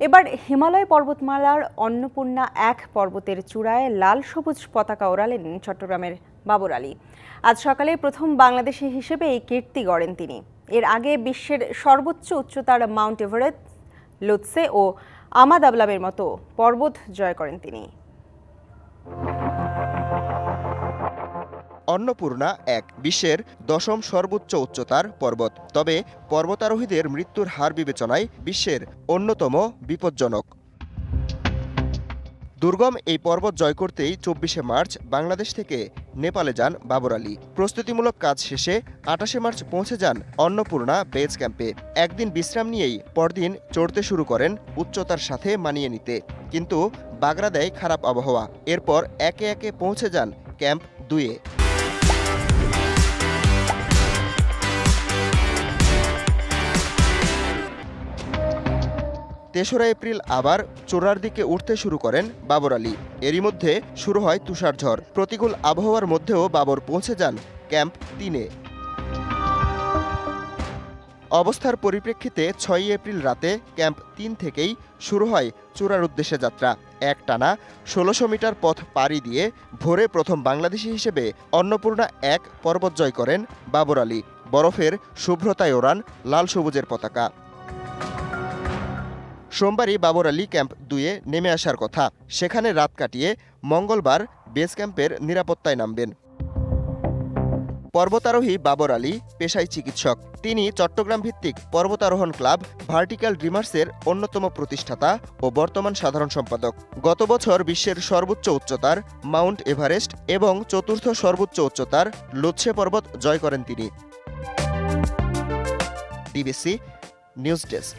এবার হিমালয় পর্বতমালার অন্নপূর্ণা এক পর্বতের চূড়ায় লাল সবুজ পতাকা ওড়ালেন চট্টগ্রামের বাবর আলী। আজ সকালে প্রথম বাংলাদেশি হিসেবে এই কীর্তি গড়েন তিনি। এর আগে বিশ্বের সর্বোচ্চ উচ্চতার মাউন্ট এভারেস্ট, লোৎসে ও আমাদাবলামের মতো পর্বত জয় করেন তিনি। অন্নপূর্ণা এক বিশ্বের দশম সর্বোচ্চ উচ্চতার পর্বত। তবে পর্বতারোহীদের মৃত্যুর হার বিবেচনায় বিশ্বের অন্যতম বিপজ্জনক। দুর্গম এই পর্বত জয় করতেই চব্বিশে মার্চ বাংলাদেশ থেকে নেপালে যান বাবর আলী। প্রস্তুতিমূলক কাজ শেষে আটাশে মার্চ পৌঁছে যান অন্নপূর্ণা বেজ ক্যাম্পে। একদিন বিশ্রাম নিয়েই পরদিন চড়তে শুরু করেন উচ্চতার সাথে মানিয়ে নিতে। কিন্তু বাগড়া দেয় খারাপ আবহাওয়া। এরপর একে একে পৌঁছে যান ক্যাম্প দুয়ে তেসরা এপ্রিল আবার চোরার দিকে উঠতে শুরু করেন বাবর আলী। এরই মধ্যে শুরু হয় তুষারঝড় প্রতিকূল আবহাওয়ার মধ্যেও বাবর পৌঁছে যান ক্যাম্প তিনে। অবস্থার পরিপ্রেক্ষিতে ছয়ই এপ্রিল রাতে ক্যাম্প তিন থেকেই শুরু হয় চূড়ার উদ্দেশ্যে যাত্রা। এক টানা ষোলোশো মিটার পথ পাড়ি দিয়ে ভোরে প্রথম বাংলাদেশি হিসেবে অন্নপূর্ণা এক পর্বত জয় করেন বাবর আলী। বরফের শুভ্রতায় ওড়ান লাল সবুজের পতাকা। সোমবারই বাবর আলী ক্যাম্প দুয়ে নেমে আসার কথা। সেখানে রাত কাটিয়ে মঙ্গলবার বেস ক্যাম্পের নিরাপত্তায় নামবেন। পর্বতারোহী বাবর আলী পেশায় চিকিৎসক। তিনি চট্টগ্রাম ভিত্তিক পর্বতারোহণ ক্লাব ভার্টিক্যাল ড্রিমার্সের অন্যতম প্রতিষ্ঠাতা ও বর্তমান সাধারণ সম্পাদক। গত বছর বিশ্বের সর্বোচ্চ উচ্চতার মাউন্ট এভারেস্ট এবং চতুর্থ সর্বোচ্চ উচ্চতার লোৎসে পর্বত জয় করেন তিনি। DBC news desk.